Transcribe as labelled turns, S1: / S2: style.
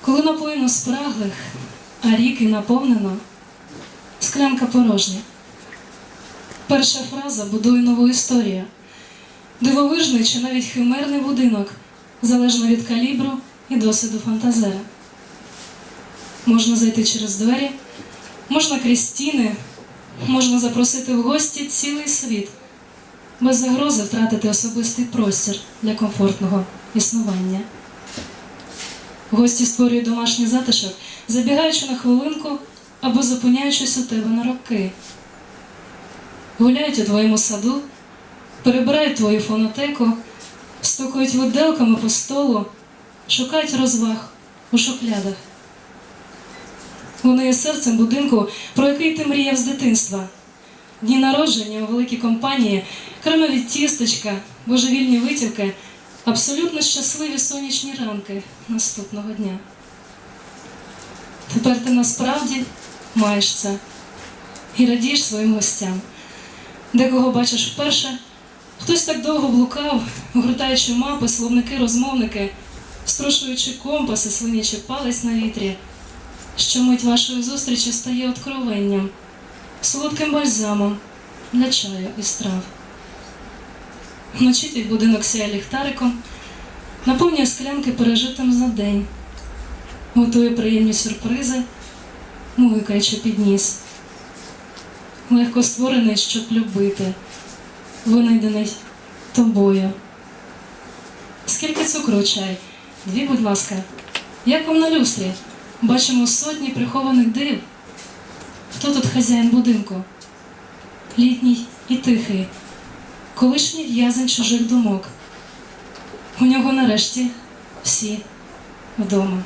S1: Коли напоїно спраглих, а ріки наповнено, склянка порожня. Перша фраза будує нову історію. Дивовижний чи навіть химерний будинок, залежно від калібру і досвіду фантазера. Можна зайти через двері, можна крізь стіни, можна запросити в гості цілий світ, без загрози втратити особистий простір для комфортного існування. Гості створюють домашній затишок, забігаючи на хвилинку або зупиняючись у тебе на роки. Гуляють у твоєму саду, перебирають твою фонотеку, стукають виделками по столу, шукають розваг у шухлядах. Вони є серцем будинку, про який ти мріяв з дитинства. Дні народження у великій компанії, кремові тістечка, божевільні витівки, абсолютно щасливі сонячні ранки наступного дня. Тепер ти насправді маєш це і радієш своїм гостям. Декого бачиш вперше, хтось так довго блукав, гортаючи мапи, словники, розмовники, струшуючи компаси, слинячи палець на вітрі, що мить вашої зустрічі стає откровенням, солодким бальзамом для чаю і страв. Вночі твій будинок сяє ліхтариком, наповнює склянки пережитим за день, готує приємні сюрпризи, мугикаючи під ніс. Легко створений, щоб любити, винайдений тобою. Скільки цукру чай? Дві, будь ласка. Як вам на люстрі? Бачимо сотні прихованих див. Хто тут хазяїн будинку? Літній і тихий, колишній в'язень чужих думок. У нього нарешті всі вдома.